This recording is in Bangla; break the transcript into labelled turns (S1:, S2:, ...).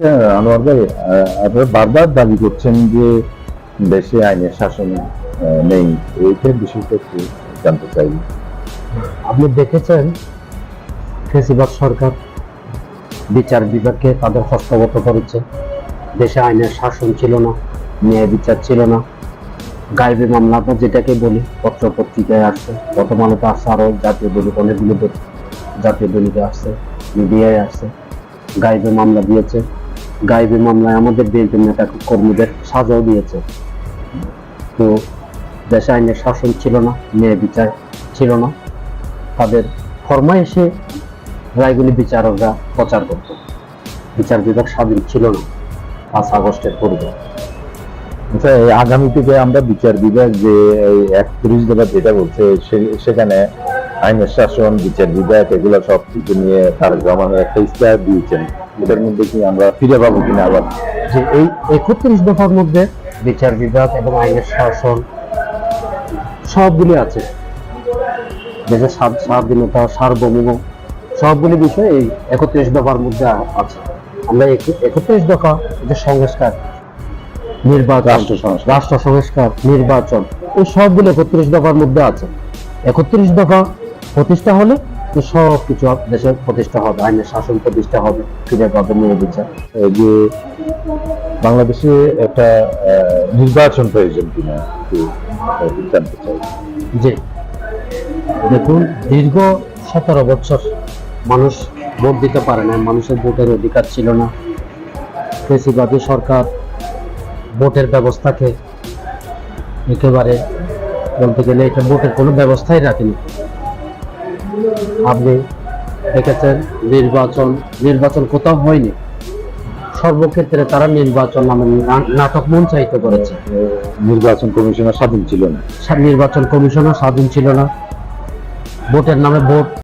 S1: হ্যাঁ, আনোয়ার ভাই আপনারা বারবার দাবি করছেন যে দেশে আইনের শাসন নেই। এইটার বিষয়টা একটু জানতে চাই।
S2: আপনি দেখেছেন সরকার বিচার বিভাগকে তাদের হস্তগত করেছে। দেশে আইনের শাসন ছিল না ন্যায় বিচার ছিল না। গাইবে মামলা আমরা যেটাকে বলি পত্র পত্রিকায় আসছে। প্রথম আলোতে আসছে আরও জাতীয় দলিত অনেকগুলো জাতীয় দলিতে আসছে মিডিয়ায় আসছে। গাইবে মামলা দিয়েছে। গাইবে মামলায় আমাদের বিএনপি নেতা কর্মীদের সাজাও দিয়েছে। তো দেশে আইনের শাসন ছিল না, ন্যায় বিচার ছিল না। তাদের ফরমাইশে রায়গুলি বিচারকরা প্রচার করত। বিচার বিভাগ স্বাধীন ছিল না পাঁচ আগস্টের পূর্বে
S1: আচ্ছা আগামী থেকে আমরা বিচার বিভাগ যে একত্রিশ দফা যেটা বলছে সেখানে আইনের শাসন, বিচার বিভাগ, এগুলো সব কিছু নিয়ে তার জমানোর একটা ইস্তাহার দিয়েছেন। এটার মধ্যে কি আমরা ফিরে পাবো কিনা আবার?
S2: যে এই একত্রিশ দফার মধ্যে বিচার বিভাগ এবং আইনের শাসন সবগুলি আছে। দেশের স্বাধীনতা সার্বভৌম সবগুলি বিষয় এই একত্রিশ দফার মধ্যে আছে। আমরা এক- একত্রিশ দফা যে সংস্কার নির্বাচন
S1: রাষ্ট্র সংস্কার।
S2: রাষ্ট্র সংস্কার নির্বাচন এই সবগুলো একত্রিশ দফার মধ্যে আছে। একত্রিশ দফা প্রতিষ্ঠা হলে তো সব কিছু দেশের প্রতিষ্ঠা হবে আইনের শাসন প্রতিষ্ঠা হবে ফিরে পাবে নিয়ে বিচার
S1: এই যে বাংলাদেশে একটা নির্বাচন প্রয়োজন কিনা জানতে চাই।
S2: জি। দেখুন দীর্ঘ সতেরো বছর মানুষ ভোট দিতে পারে না মানুষের ভোটের অধিকার ছিল না। কৃষিবাদী সরকার ভোটের ব্যবস্থাকে একেবারে বলতে গেলে এটা ভোটের কোনো ব্যবস্থাই রাখেনি। আপনি দেখেছেন নির্বাচন নির্বাচন কোথাও হয়নি। সর্বক্ষেত্রে তারা নির্বাচন নামে নাটক মঞ্চায়িত করেছে।
S1: নির্বাচন কমিশনার স্বাধীন ছিল না।
S2: নির্বাচন কমিশনার স্বাধীন ছিল না। ভোটের নামে ভোট